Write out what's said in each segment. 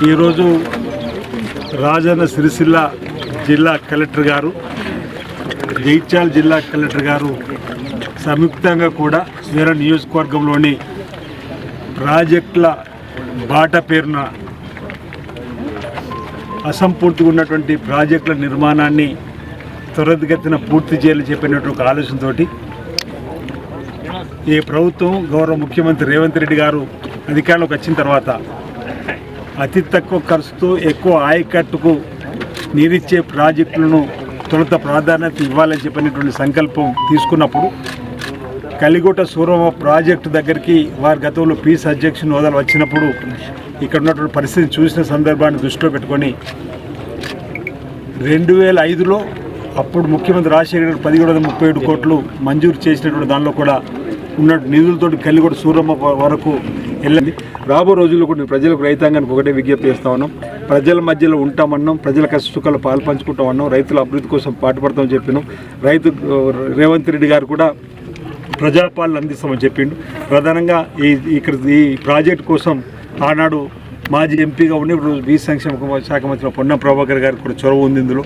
ఈరోజు రాజన్న సిరిసిల్ల జిల్లా కలెక్టర్ గారు జైత్యాల జిల్లా కలెక్టర్ గారు సంయుక్తంగా కూడా వేరే నియోజకవర్గంలోని ప్రాజెక్టుల బాట పేరున అసంపూర్తిగా ఉన్నటువంటి ప్రాజెక్టుల నిర్మాణాన్ని త్వరితగతిన పూర్తి చేయాలని చెప్పినటువంటి ఒక ఆలోచనతోటి ఈ ప్రభుత్వం గౌరవ ముఖ్యమంత్రి రేవంత్ రెడ్డి గారు అధికారంలోకి వచ్చిన తర్వాత అతి తక్కువ ఖర్చుతో ఎక్కువ ఆయకట్టుకు నీరిచ్చే ప్రాజెక్టులను తొలుత ప్రాధాన్యత ఇవ్వాలని చెప్పినటువంటి సంకల్పం తీసుకున్నప్పుడు కలిగోట సూరమ ప్రాజెక్టు దగ్గరికి వారి గతంలో పీస్ అధ్యక్షుని హోదాలు వచ్చినప్పుడు ఇక్కడ ఉన్నటువంటి పరిస్థితిని చూసిన సందర్భాన్ని దృష్టిలో పెట్టుకొని రెండు వేల ఐదులో అప్పుడు ముఖ్యమంత్రి రాజశేఖర గారు పదిహేడు వందల ముప్పై ఏడు కోట్లు మంజూరు చేసినటువంటి దానిలో కూడా ఉన్న నిధులతోటి కలిగోట సూరమ్మ వరకు వెళ్ళింది రాబో రోజుల్లో కూడా ప్రజలకు రైతాంగానికి ఒకటే విజ్ఞప్తి చేస్తా ఉన్నాం. ప్రజల మధ్యలో ఉంటామన్నాం ప్రజల కష్టసుఖాలు సుఖాలు అన్నాం రైతుల అభివృద్ధి కోసం పాటుపడతామని చెప్పినాం. రైతు రేవంత్ రెడ్డి గారు కూడా ప్రజాపాలన అందిస్తామని చెప్పిండు. ప్రధానంగా ఈ ఇక్కడ ఈ ప్రాజెక్ట్ కోసం ఆనాడు మాజీ ఎంపీగా ఉండి ఇప్పుడు బీ సంక్షేమ శాఖ మంత్రి పొన్నం ప్రభాకర్ గారికి కూడా చొరవ ఉంది ఇందులో.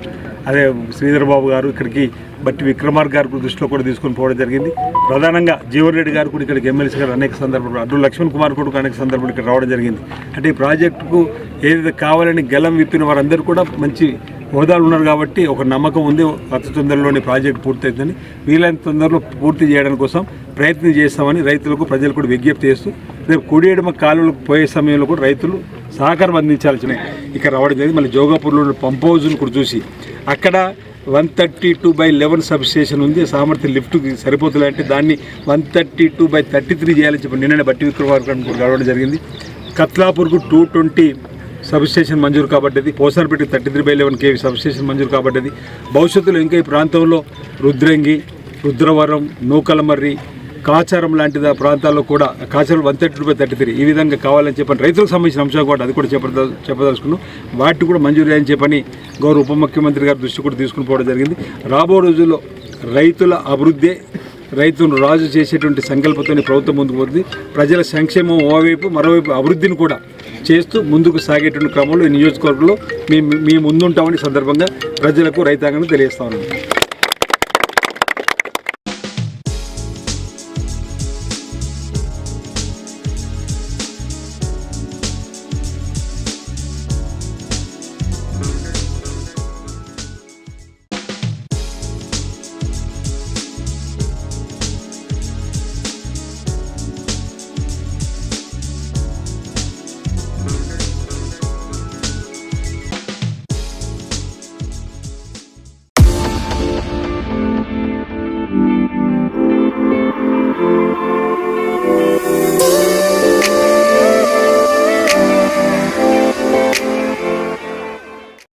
అదే శ్రీధర్ బాబు గారు ఇక్కడికి బట్టి విక్రమార్ గారు దృష్టిలో కూడా తీసుకొని పోవడం జరిగింది. ప్రధానంగా జీవన్ రెడ్డి గారు కూడా ఇక్కడికి ఎమ్మెల్సీ గారు అనేక సందర్భాలు అడ్డు లక్ష్మణ్ కుమార్ కూడా అనేక సందర్భాలు ఇక్కడ రావడం జరిగింది. అంటే ఈ ప్రాజెక్టుకు ఏదైతే కావాలని గలం విప్పిన వారందరూ కూడా మంచి హోదాలు ఉన్నారు కాబట్టి ఒక నమ్మకం ఉంది. అతి తొందరలోనే ప్రాజెక్టు పూర్తవుతుందని వీలైన తొందరలో పూర్తి చేయడం కోసం ప్రయత్నం చేస్తామని రైతులకు ప్రజలు కూడా విజ్ఞప్తి చేస్తూ రేపు కుడియడమ కాలువలకు పోయే సమయంలో కూడా రైతులు సహకారం అందించాల్సిన ఇక్కడ రావడం జరిగింది. మళ్ళీ జోగాపూర్లో పంప్ హౌజ్ను కూడా చూసి అక్కడ one thirty two by eleven substation ఉంది. సామర్థ్యం లిఫ్ట్కి సరిపోతుంది అంటే దాన్ని one thirty two by thirty three చేయాలని చెప్పి నిన్ననే బట్టి విక్రమార్కం కూడా రావడం జరిగింది. కత్లాపూర్కు టూ ట్వంటీ సబ్స్టేషన్ మంజూరు కాబట్టేది Posarpet thirty three by eleven KV substation మంజూరు కాబట్టేది భవిష్యత్తులో ఇంకా ఈ ప్రాంతంలో రుద్రంగి రుద్రవరం నూకలమర్రి కాచారం లాంటి ప్రాంతాల్లో కూడా కాచారం వన్ థర్టీ రూపాయి థర్టీ త్రీ ఈ విధంగా కావాలని చెప్పని రైతులకు సంబంధించిన అంశాలు కూడా అది కూడా చెప్పద చెప్పదలుచుకున్నాం. వాటిని కూడా మంజూరు అని చెప్పని గౌరవ ఉప ముఖ్యమంత్రి గారి దృష్టి కూడా తీసుకుని పోవడం జరిగింది. రాబో రోజుల్లో రైతుల అభివృద్ధి రైతును రాజు చేసేటువంటి సంకల్పంతో ప్రభుత్వం ముందుకు పోతుంది. ప్రజల సంక్షేమం ఓవైపు మరోవైపు అభివృద్ధిని కూడా చేస్తూ ముందుకు సాగేటువంటి క్రమంలో ఈ నియోజకవర్గంలో మేము మేము ముందుంటామని సందర్భంగా ప్రజలకు రైతాంగం తెలియజేస్తా ఉన్నాం.